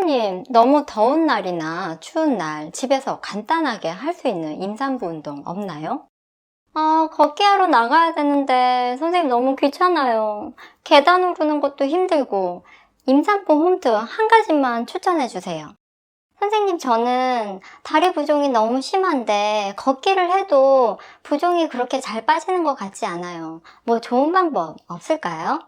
선생님, 너무 더운 날이나 추운 날 집에서 간단하게 할 수 있는 임산부 운동 없나요? 아, 걷기 하러 나가야 되는데 선생님 너무 귀찮아요. 계단 오르는 것도 힘들고 임산부 홈트 한 가지만 추천해 주세요. 선생님, 저는 다리 부종이 너무 심한데 걷기를 해도 부종이 그렇게 잘 빠지는 것 같지 않아요. 뭐 좋은 방법 없을까요?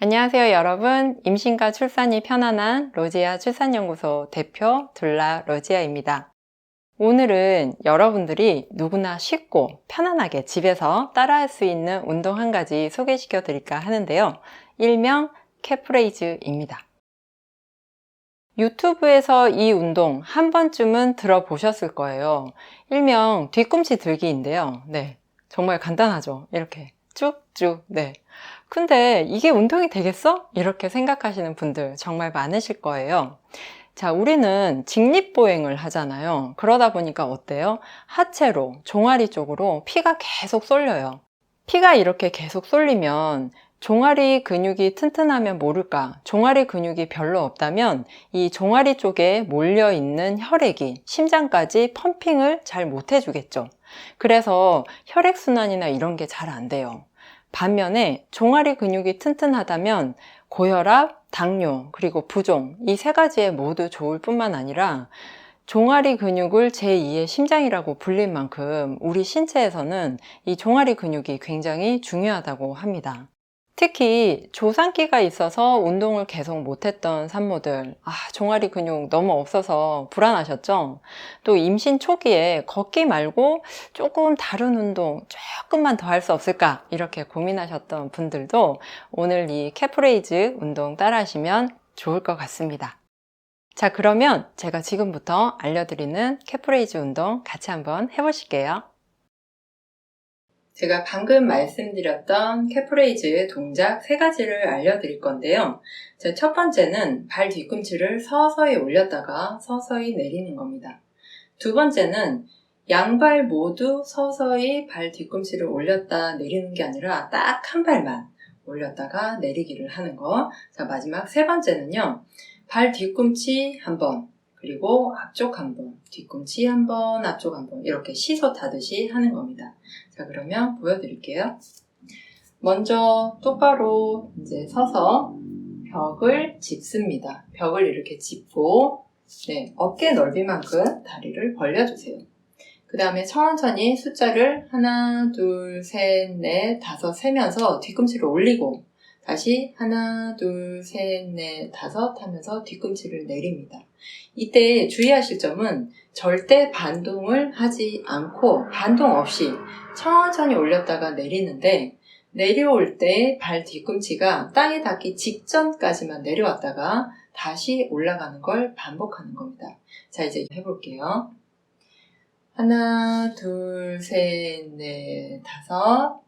안녕하세요, 여러분. 임신과 출산이 편안한 로지아 출산연구소 대표 둘라 로지아입니다. 오늘은 여러분들이 누구나 쉽고 편안하게 집에서 따라할 수 있는 운동 한 가지 소개시켜 드릴까 하는데요. 일명 캐프레이즈입니다. 유튜브에서 이 운동 한 번쯤은 들어보셨을 거예요. 일명 뒤꿈치 들기인데요. 네. 정말 간단하죠. 이렇게 쭉쭉. 네. 근데 이게 운동이 되겠어? 이렇게 생각하시는 분들 정말 많으실 거예요. 자, 우리는 직립보행을 하잖아요. 그러다 보니까 어때요? 하체로, 종아리 쪽으로 피가 계속 쏠려요. 피가 이렇게 계속 쏠리면 종아리 근육이 튼튼하면 모를까, 종아리 근육이 별로 없다면 이 종아리 쪽에 몰려 있는 혈액이 심장까지 펌핑을 잘 못 해주겠죠. 그래서 혈액순환이나 이런 게 잘 안 돼요. 반면에 종아리 근육이 튼튼하다면 고혈압, 당뇨, 그리고 부종 이 세 가지에 모두 좋을 뿐만 아니라 종아리 근육을 제2의 심장이라고 불릴 만큼 우리 신체에서는 이 종아리 근육이 굉장히 중요하다고 합니다. 특히 조산기가 있어서 운동을 계속 못했던 산모들, 아, 종아리 근육 너무 없어서 불안하셨죠? 또 임신 초기에 걷기 말고 조금 다른 운동 조금만 더 할 수 없을까? 이렇게 고민하셨던 분들도 오늘 이 캐프레이즈 운동 따라 하시면 좋을 것 같습니다. 자, 그러면 제가 지금부터 알려드리는 캐프레이즈 운동 같이 한번 해보실게요. 제가 방금 말씀드렸던 캐프레이즈 동작 세 가지를 알려드릴 건데요. 자, 첫 번째는 발 뒤꿈치를 서서히 올렸다가 서서히 내리는 겁니다. 두 번째는 양발 모두 서서히 발 뒤꿈치를 올렸다 내리는 게 아니라 딱 한 발만 올렸다가 내리기를 하는 거. 자, 마지막 세 번째는요. 발 뒤꿈치 한 번, 그리고 앞쪽 한 번, 뒤꿈치 한 번, 앞쪽 한 번, 이렇게 시소 타듯이 하는 겁니다. 자, 그러면 보여드릴게요. 먼저 똑바로 이제 서서 벽을 짚습니다. 벽을 이렇게 짚고, 네, 어깨 넓이만큼 다리를 벌려주세요. 그 다음에 천천히 숫자를 하나, 둘, 셋, 넷, 다섯 세면서 뒤꿈치를 올리고, 다시 하나, 둘, 셋, 넷, 다섯 하면서 뒤꿈치를 내립니다. 이때 주의하실 점은 절대 반동을 하지 않고 반동 없이 천천히 올렸다가 내리는데 내려올 때 발 뒤꿈치가 땅에 닿기 직전까지만 내려왔다가 다시 올라가는 걸 반복하는 겁니다. 자, 이제 해볼게요. 하나, 둘, 셋, 넷, 다섯.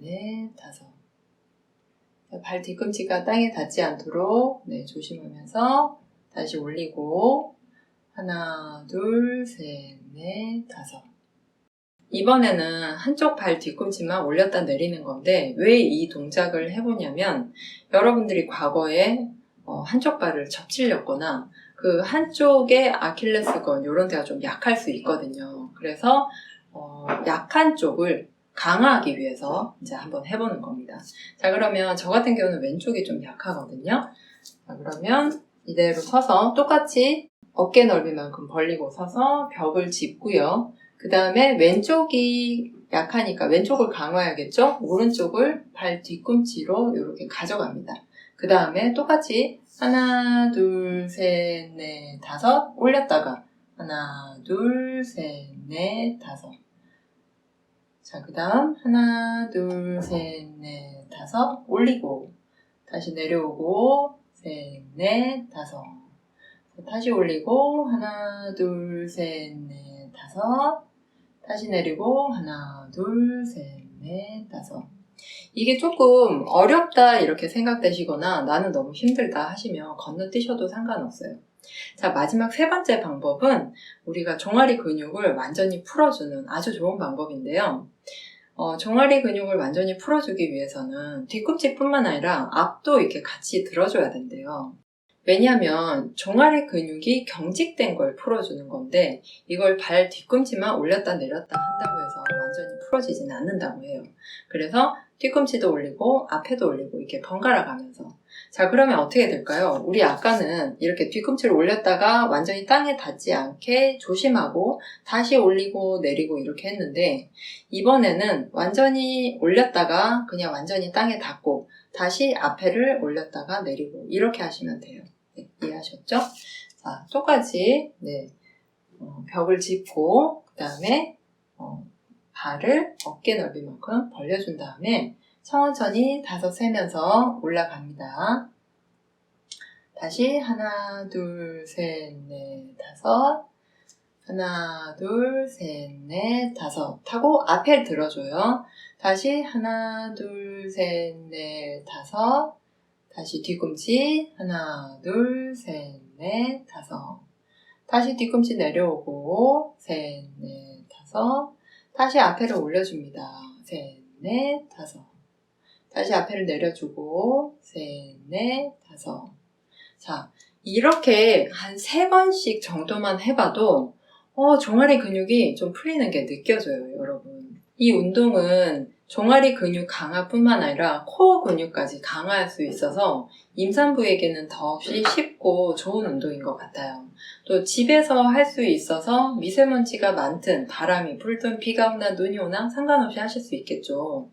넷, 다섯. 발 뒤꿈치가 땅에 닿지 않도록 네, 조심하면서 다시 올리고 하나, 둘, 셋, 넷, 다섯. 이번에는 한쪽 발 뒤꿈치만 올렸다 내리는 건데 왜 이 동작을 해보냐면 여러분들이 과거에 어, 한쪽 발을 접질렸거나 그 한쪽의 아킬레스건 이런 데가 좀 약할 수 있거든요. 그래서 어, 약한 쪽을 강화하기 위해서 이제 한번 해보는 겁니다. 자, 그러면 저 같은 경우는 왼쪽이 좀 약하거든요. 자, 그러면 이대로 서서 똑같이 어깨 넓이만큼 벌리고 서서 벽을 짚고요. 그 다음에 왼쪽이 약하니까 왼쪽을 강화해야겠죠? 오른쪽을 발 뒤꿈치로 이렇게 가져갑니다. 그 다음에 똑같이 하나, 둘, 셋, 넷, 다섯 올렸다가 하나, 둘, 셋, 넷, 다섯 자, 그 다음 하나, 둘, 셋, 넷, 다섯. 올리고. 다시 내려오고. 셋, 넷, 다섯. 다시 올리고. 하나 둘 셋 넷 다섯. 다시 내리고. 하나 둘 셋 넷 다섯. 이게 조금 어렵다 이렇게 생각되시거나 나는 너무 힘들다 하시면 건너뛰셔도 상관없어요. 자 마지막 세 번째 방법은 우리가 종아리 근육을 완전히 풀어주는 아주 좋은 방법인데요. 어, 종아리 근육을 완전히 풀어주기 위해서는 뒤꿈치뿐만 아니라 앞도 이렇게 같이 들어줘야 된대요. 왜냐하면 종아리 근육이 경직된 걸 풀어주는 건데 이걸 발 뒤꿈치만 올렸다 내렸다 한다고 해서 완전히 풀어지지는 않는다고 해요. 그래서 뒤꿈치도 올리고 앞에도 올리고 이렇게 번갈아 가면서 자 그러면 어떻게 될까요? 우리 아까는 이렇게 뒤꿈치를 올렸다가 완전히 땅에 닿지 않게 조심하고 다시 올리고 내리고 이렇게 했는데 이번에는 완전히 올렸다가 그냥 완전히 땅에 닿고 다시 앞에를 올렸다가 내리고 이렇게 하시면 돼요. 네, 이해하셨죠? 자, 똑같이 네, 어, 벽을 짚고 그 다음에 어, 발을 어깨 넓이만큼 벌려준 다음에 천천히 다섯 세면서 올라갑니다. 다시 하나, 둘, 셋, 넷, 다섯 하나, 둘, 셋, 넷, 다섯 하고 앞에 들어줘요. 다시 하나, 둘, 셋, 넷, 다섯. 다시 뒤꿈치 하나, 둘, 셋, 넷, 다섯. 다시 뒤꿈치 내려오고 셋, 넷, 다섯. 다시 앞에를 올려줍니다. 셋, 넷, 다섯. 다시 앞에를 내려주고 셋, 넷, 다섯. 자, 이렇게 한 세 번씩 정도만 해봐도 어, 종아리 근육이 좀 풀리는 게 느껴져요, 여러분. 이 운동은 종아리 근육 강화뿐만 아니라 코어 근육까지 강화할 수 있어서 임산부에게는 더없이 쉽고 좋은 운동인 것 같아요. 또 집에서 할 수 있어서 미세먼지가 많든 바람이 불든 비가 오나 눈이 오나 상관없이 하실 수 있겠죠.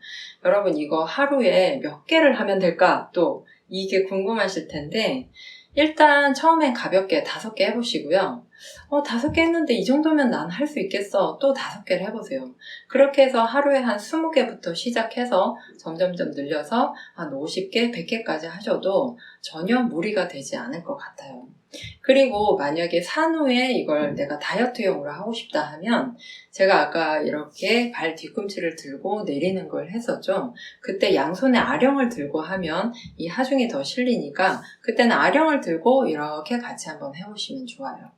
여러분 이거 하루에 몇 개를 하면 될까? 또 이게 궁금하실 텐데 일단 처음엔 가볍게 다섯 개 해보시고요. 어, 다섯 개 했는데 이 정도면 난 할 수 있겠어. 또 다섯 개를 해보세요. 그렇게 해서 하루에 한 20개부터 시작해서 점점점 늘려서 한 50개, 100개까지 하셔도 전혀 무리가 되지 않을 것 같아요. 그리고 만약에 산후에 이걸 내가 다이어트용으로 하고 싶다 하면 제가 아까 이렇게 발 뒤꿈치를 들고 내리는 걸 했었죠. 그때 양손에 아령을 들고 하면 이 하중이 더 실리니까 그때는 아령을 들고 이렇게 같이 한번 해보시면 좋아요.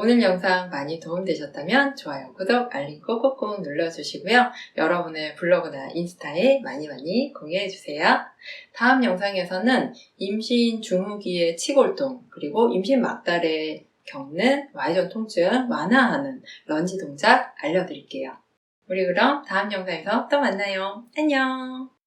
오늘 영상 많이 도움되셨다면 좋아요, 구독, 알림 꼭꼭꼭 눌러주시고요. 여러분의 블로그나 인스타에 많이 많이 공유해주세요. 다음 영상에서는 임신 중후기의 치골동, 그리고 임신 막달에 겪는 Y전 통증 완화하는 런지 동작 알려드릴게요. 우리 그럼 다음 영상에서 또 만나요. 안녕!